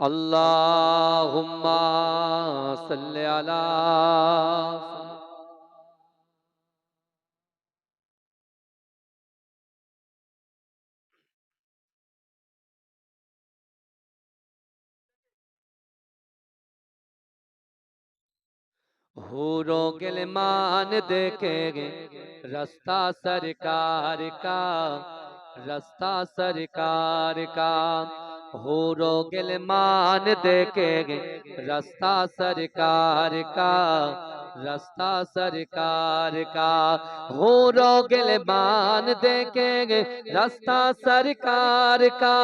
अल्लाहुम्मा सल्ले अला हूरों मान देखेंगे रास्ता सरकार का रास्ता सरकार का। हूरो गिलमान देखेंगे, रास्ता सरकार का, रास्ता सरकार का। हो रो हूरो गिलमान देखेंगे, रास्ता सरकार का,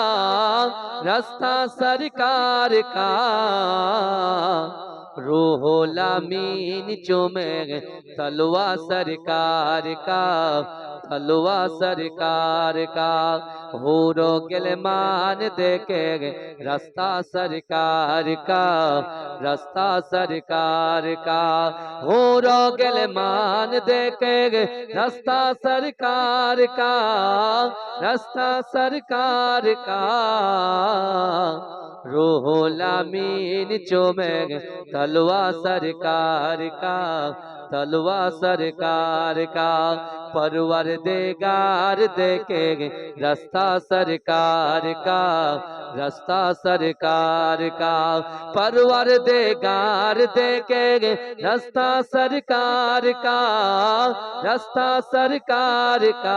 रास्ता सरकार का। रोहोलामीन चुमे तलवा सरकार का तलवा सरकार का। हो रो गिलमान देखे रास्ता सरकार का, रास्ता सरकार का। हो रो गिलमान देखे रास्ता सरकार का, रास्ता सरकार का। रोहोलामीन चुमे तलवा सरकार का तलवा सरकार का परवर देगार देखेंगे रास्ता सरकार का रास्ता सरकार का परवर देगार देखेंगे रास्ता सरकार का रास्ता सरकार का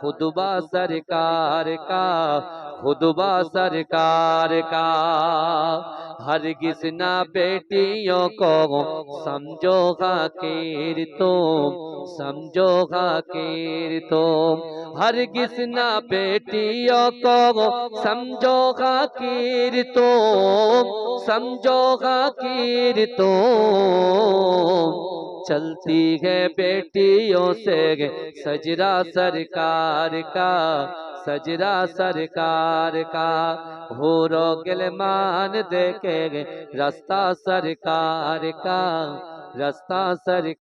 खुदबा सरकार का खुदबा सरकार का हर किसना बेटियों को समझो खाकिर तुम समझो खाकिर तुम हर किसना बेटियों को समझो खाकिर तुम समझो खाकिर तुम चलती है बेटियों से गे। सजरा सरकार का, सजरा सरकार का। हो रो गिलमान देखे रास्ता सरकार का, रास्ता सर